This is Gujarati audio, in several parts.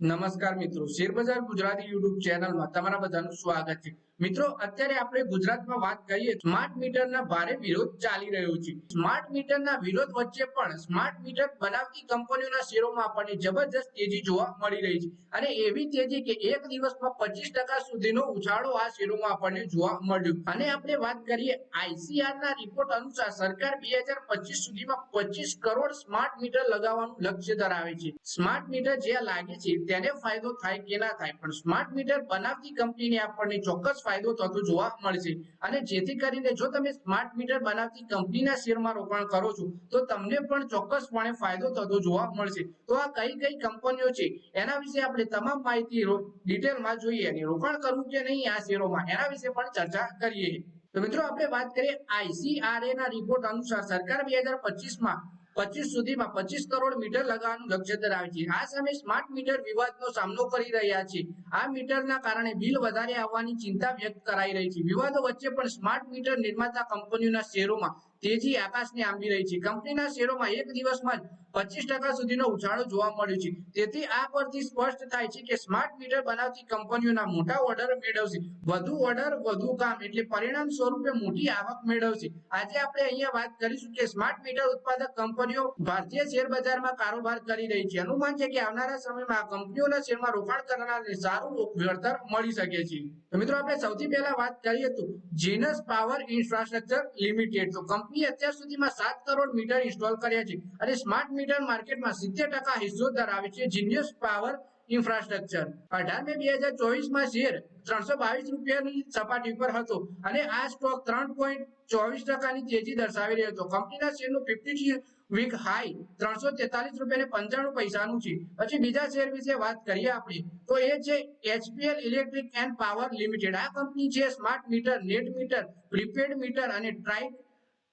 નમસ્કાર મિત્રો. શેરબજાર ગુજરાતી યુટ્યુબ ચેનલમાં તમારા બધાનું સ્વાગત છે. મિત્રો, અત્યારે આપણે ગુજરાતમાં વાત કરીએ સ્માર્ટ મીટરના ભારે વિરોધ ચાલી રહ્યો છે. સ્માર્ટ મીટરના વિરોધ વચ્ચે પણ સ્માર્ટ મીટર બનાવતી કંપનીઓના શેરોમાં આપણને જબરજસ્ત તેજી જોવા મળી રહી છે. અને એવી તેજી કે એક દિવસમાં પચીસ ટકા સુધીનો ઉછાળો આ શેરોમાં આપણને જોવા મળ્યો. અને આપણે વાત કરીએ આઈસીઆર ના રિપોર્ટ અનુસાર સરકાર બે હજાર પચીસ સુધીમાં પચીસ કરોડ સ્માર્ટ મીટર લગાવવાનું લક્ષ્ય ધરાવે છે. સ્માર્ટ મીટર જ્યાં લાગે છે તેને ફાયદો થાય કે ના થાય. પણ સ્માર્ટ મીટર બનાવતી કંપનીને આપણને ચોક્કસ ફાયદો થતો જોવા મળશે. અને જેથી કરીને જો તમે સ્માર્ટ મીટર બનાવતી કંપનીના શેરમાં રોકાણ કરો છો, તો તમને પણ ચોક્કસપણે ફાયદો થતો જોવા મળશે. તો આ કઈ કઈ કંપનીઓ છે? એના વિશે આપણે તમામ માહિતી ડિટેલમાં જોઈએ અને રોકાણ કરવું કે નહીં આ શેરોમાં, એના વિશે પણ ચર્ચા કરીએ. તો મિત્રો, આપણે વાત કરીએ આઈસીઆરએ ના રિપોર્ટ અનુસાર સરકાર બે હજાર પચીસમાં પચીસ સુધીમાં પચીસ કરોડ મીટર લગાવવાનું લક્ષ્ય ધરાવે છે. આ સામે સ્માર્ટ મીટર વિવાદનો સામનો કરી રહ્યા છે. આ મીટરના કારણે બિલ વધારે આવવાની ચિંતા વ્યક્ત કરાઈ રહી છે. વિવાદો વચ્ચે પણ સ્માર્ટ મીટર નિર્માતા કંપનીઓના શેરોમાં તેજી આકાશને આંબી રહી છે. કંપનીના શેરોમાં એક દિવસમાં પચીસ ટકા સુધીનો ઉછાળો જોવા મળ્યો છે. તેથી આ પરથી સ્પષ્ટ થાય છે કે સ્માર્ટ મીટર બનાવતી કંપનીઓના મોટા ઓર્ડર મેળવશે. વધુ ઓર્ડર, વધુ કામ એટલે પરિણામ સ્વરૂપે મોટી આવક મેળવશે. આજે આપણે અહીંયા વાત કરીશું કે સ્માર્ટ મીટર ઉત્પાદક કંપનીઓ ભારતીય શેર બજારમાં કારોબાર કરી રહી છે. અનુમાન છે કે આવનારા સમયમાં આ કંપનીઓના શેરમાં રોકાણ કરનારને સારું વળતર મળી શકે છે. તો મિત્રો, આપણે સૌથી પહેલા વાત કરીએ તો જીનસ પાવર ઇન્ફ્રાસ્ટ્રક્ચર લિમિટેડ તો કંપની અત્યાર સુધીમાં સાત કરોડ મીટર ઇન્સ્ટોલ કર્યા છે અને સ્માર્ટ મીટર માર્કેટમાં સિત્તેર ટકા હિસ્સો ધરાવે છે. જીનિયસ પાવર ઇન્ફ્રાસ્ટ્રક્ચર અઢાર મે બે હજાર ચોવીસમાં શેર ત્રણસો બાવીસ રૂપિયાની સપાટી પર હતો અને આ સ્ટોક ત્રણ પોઈન્ટ ચોવીસ ટકાની તેજી દર્શાવી રહ્યો હતો. કંપનીના શેરનું ફિફ્ટી વીક હાઈ ત્રણસો તેતાલીસ રૂપિયા પંચાણું પૈસાનું છે. પછી બીજા શેર વિશે વાત કરીએ આપણે, તો એ છે HPL electric and power limited. આ કંપની છે smart meter net meter prepaid meter અને ટ્રાઈ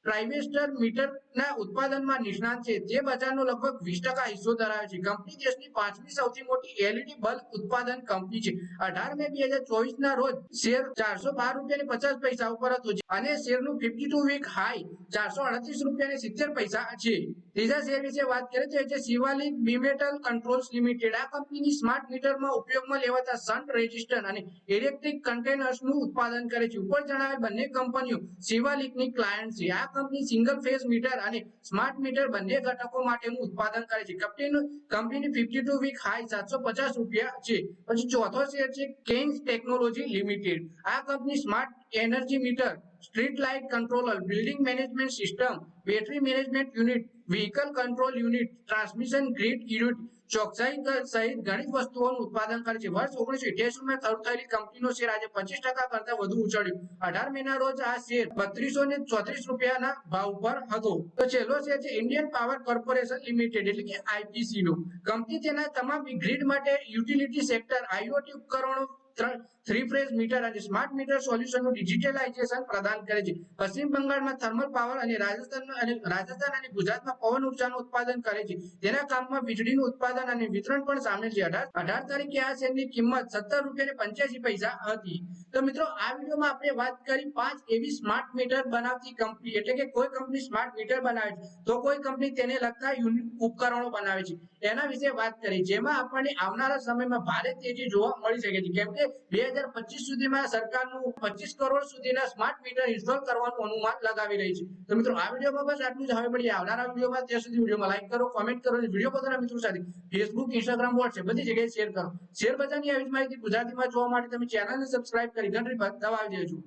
ટ્રાઇવેસ્ટર મીટરના ઉત્પાદનમાં નિષ્ણાત છે, જે બજારનો લગભગ વીસ ટકા હિસ્સો ધરાવે છે. કંપની દેશની પાંચમી સૌથી મોટી એલઈડી બલ્બ ઉત્પાદન કંપની છે. અઢાર મે બે હજાર ચોવીસ ના રોજ શેર ચારસો બાર રૂપિયા પચાસ પૈસા ઉપર છે અને શેરનું ફિફ્ટી ટુ વીક હાઈ ચારસો અડત્રીસ રૂપિયા સિત્તેર પૈસા છે. ત્રીજા શેર વિશે વાત કરીએ તો એ છે શિવાલિક બીમેટલ કંટ્રોલ્સ લિમિટેડ. આ કંપનીની સ્માર્ટ મીટરમાં ઉપયોગમાં લેવાતા સન્ટ રેજિસ્ટર અને ઇલેક્ટ્રિક કન્ટેનર્સનું ઉત્પાદન કરે છે. ઉપર જણાવેલ બંને કંપનીઓ શિવાલિકની ક્લાયન્ટ છે. આ કંપની સિંગલ ફેઝ મીટર અને સ્માર્ટ મીટર બંને ઘટકો માટેનું ઉત્પાદન કરે છે. કંપનીનું કંપનીની ફિફ્ટી ટુ વીક હાઈ સાતસો પચાસ રૂપિયા છે. પછી ચોથો શેર છે કેન્સ ટેકનોલોજી લિમિટેડ આ company smart energy meter street light controller building management system battery management unit vehicle control unit transmission grid unit ચોકસાઈ સહિત ઘણી વસ્તુઓનું ઉત્પાદન કરે છે. વર્ષ ઓગણીસો ઇઠ્યાસી માં શરૂ થયેલી કંપનીનો શેર આજે પચીસ ટકા કરતા વધુ ઉછળ્યું. અઢાર મહિના રોજ આ શેર બત્રીસો ને ચોત્રીસ રૂપિયાના ભાવ પર હતો. તો છેલ્લો શેર છે ઇન્ડિયન પાવર કોર્પોરેશન લિમિટેડ, એટલે કે આઈપીસી નો. કંપની તેના તમામ ગ્રીડ માટે યુટિલિટી સેક્ટર આઈઓટી ઉપકરણો થ્રી ફેઝ મીટર અને સ્માર્ટ મીટર સોલ્યુશનનું ડિજિટલાઇઝેશન પ્રદાન કરે છે. પશ્ચિમ બંગાળમાં થર્મલ પાવર અને રાજસ્થાન અને રાજસ્થાન અને ગુજરાતમાં પવન ઉર્જાનું ઉત્પાદન કરે છે. તેના કામમાં વીજળીનું ઉત્પાદન અને વિતરણ પણ સામેલ છે. અઢાર અઢાર તારીખે આ શેરની કિંમત સત્તર રૂપિયા પંચ્યાસી પૈસા હતી. તો મિત્રો, આ વિડીયોમાં આપણે વાત કરી પાંચ એવી સ્માર્ટ મીટર બનાવતી કંપની એટલે કે કોઈ કંપની સ્માર્ટ મીટર બનાવે છે, તો કોઈ કંપની તેને લગતા ઉપકરણો બનાવે છે. એના વિશે વાત કરી. જેમાં આપણને આવનારા સમયમાં ભારે તેજી જોવા મળી શકે છે. કેમ કે બે હજાર પચીસ સુધીમાં સરકારનું પચીસ કરોડ સુધીના સ્માર્ટ મીટર ઇન્સ્ટોલ કરવાનું અનુમાન લગાવી રહી છે. તો મિત્રો, આ વિડીયોમાં બસ આટલું જ. હવે મળી આવનારા વિડીયોમાં. ત્યાં સુધી વિડીયોમાં લાઈક કરો કોમેન્ટ કરો અને વીડિયો પોતાના મિત્રો સાથે ફેસબુક ઇન્સ્ટાગ્રામ વોટ્સએપ બધી જગ્યાએ શેર કરો. શેર બજારની આવી માહિતી ગુજરાતીમાં જોવા માટે તમે ચેનલને સબસ્ક્રાઇબ કરી ઘંટડી દબાવી દેજો